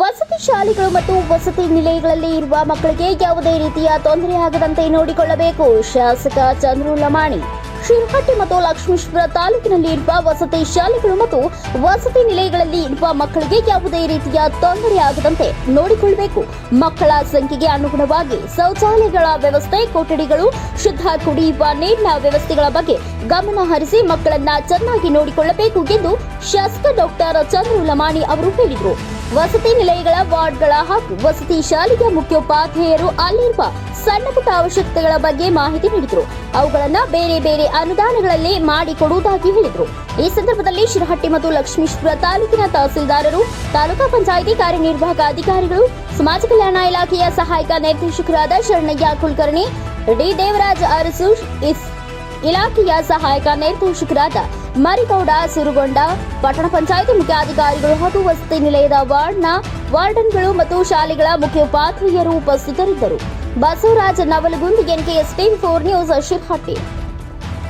ವಸತಿ ಶಾಲೆಗಳು ಮತ್ತು ವಸತಿ ನಿಲಯಗಳಲ್ಲಿ ಇರುವ ಮಕ್ಕಳಿಗೆ ಯಾವುದೇ ರೀತಿಯ ತೊಂದರೆ ಆಗದಂತೆ ನೋಡಿಕೊಳ್ಳಬೇಕು. ಶಾಸಕ ಚಂದ್ರು ಲಮಾಣಿ ಶಿರಹಟ್ಟಿ ಮತ್ತು ಲಕ್ಷ್ಮೇಶ್ವರ ತಾಲೂಕಿನಲ್ಲಿ ಇರುವ ವಸತಿ ಶಾಲೆಗಳು ಮತ್ತು ವಸತಿ ನಿಲಯಗಳಲ್ಲಿ ಇರುವ ಮಕ್ಕಳಿಗೆ ಯಾವುದೇ ರೀತಿಯ ತೊಂದರೆ ಆಗದಂತೆ ನೋಡಿಕೊಳ್ಳಬೇಕು. ಮಕ್ಕಳ ಸಂಖ್ಯೆಗೆ ಅನುಗುಣವಾಗಿ ಶೌಚಾಲಯಗಳ ವ್ಯವಸ್ಥೆ, ಕೊಠಡಿಗಳು, ಶುದ್ಧ ಕುಡಿಯುವ ನೀರಿನ ವ್ಯವಸ್ಥೆಗಳ ಬಗ್ಗೆ ಗಮನ ಹರಿಸಿ ಮಕ್ಕಳನ್ನ ಚೆನ್ನಾಗಿ ನೋಡಿಕೊಳ್ಳಬೇಕು ಎಂದು ಶಾಸಕ ಡಾಕ್ಟರ್ ಚಂದ್ರು ಲಮಾಣಿ ಅವರು ಹೇಳಿದರು. ವಸತಿ ನಿಲಯಗಳ ವಾರ್ಡ್ಗಳ ಹಾಗೂ ವಸತಿ ಶಾಲೆಯ ಮುಖ್ಯೋಪಾಧ್ಯಾಯರು ಅಲ್ಲಿರುವ ಸಣ್ಣ ಪುಟ್ಟ ಅವಶ್ಯಕತೆಗಳ ಬಗ್ಗೆ ಮಾಹಿತಿ ನೀಡಿದರು. ಅವುಗಳನ್ನು ಬೇರೆ ಬೇರೆ ಅನುದಾನಗಳಲ್ಲಿ ಮಾಡಿಕೊಡುವುದಾಗಿ ಹೇಳಿದರು. ಈ ಸಂದರ್ಭದಲ್ಲಿ ಶಿರಹಟ್ಟಿ ಮತ್ತು ಲಕ್ಷ್ಮೀಶ್ವರ ತಾಲೂಕಿನ ತಹಸೀಲ್ದಾರರು, ತಾಲೂಕಾ ಪಂಚಾಯಿತಿ ಕಾರ್ಯನಿರ್ವಾಹಕ ಅಧಿಕಾರಿಗಳು, ಸಮಾಜ ಕಲ್ಯಾಣ ಇಲಾಖೆಯ ಸಹಾಯಕ ನಿರ್ದೇಶಕರಾದ ಶರಣಯ್ಯ ಕುಲಕರ್ಣಿ, ಡಿ ದೇವರಾಜ್ ಅರಸು ಇಸ್ ಇಲಾಖೆಯ ಸಹಾಯಕ ನಿರ್ದೇಶಕರಾದ ಮರಿಗೌಡ, ಸಿರುಗೊಂಡ, ಪಟ್ಟಣ ಪಂಚಾಯಿತಿ ಮುಖ್ಯಾಧಿಕಾರಿಗಳು ಹಾಗೂ ವಸತಿ ನಿಲಯದ ವಾರ್ಡ್ನ ವಾರ್ಡನ್ಗಳು ಮತ್ತು ಶಾಲೆಗಳ ಮುಖ್ಯೋಪಾಧ್ಯಾಯರು ಉಪಸ್ಥಿತರಿದ್ದರು. Basavaraj Navalgund, N K S TV four news Shirahatti